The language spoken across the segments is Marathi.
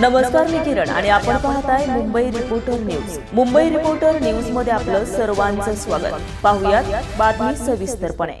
नमस्कार मी किरण आणि आपण पाहताय Mumbai reporter news Mumbai reporter न्यूजमध्ये आपलं सर्वांचं स्वागत. पाहुयात बातमी सविस्तरपणे.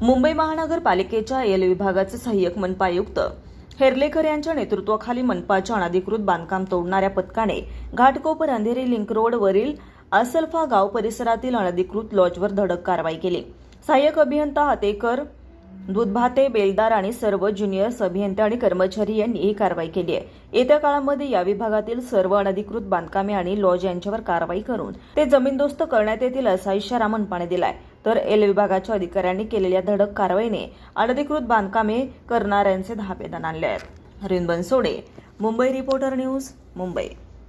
मुंबई महानगरपालिकेच्या एल विभागाचे सहाय्यक मनपा आयुक्त हेर्लेकर यांच्या नेतृत्वाखाली मनपाच्या अनधिकृत बांधकाम तोडणाऱ्या पथकाने घाटकोपर अंधेरी लिंक रोड वरील गाव परिसरातील अनधिकृत लॉजवर धडक कारवाई केली. सहाय्यक अभियंता हातेकर दूधभाते बेलदार आणि सर्व ज्युनियर अभियंते आणि कर्मचारी यांनी ही कारवाई केली आहे. येत्या काळामध्ये या विभागातील सर्व अनधिकृत बांधकामे आणि लॉज यांच्यावर कारवाई करून ते जमीनदोस्त करण्यात येतील असा इशारा मनपाने दिलाय. तर एल विभागाच्या अधिकाऱ्यांनी केलेल्या धडक कारवाईने अनधिकृत बांधकामे करणाऱ्यांचे धापेदान आणले आहेत. Harin Bansode Mumbai reporter news Mumbai.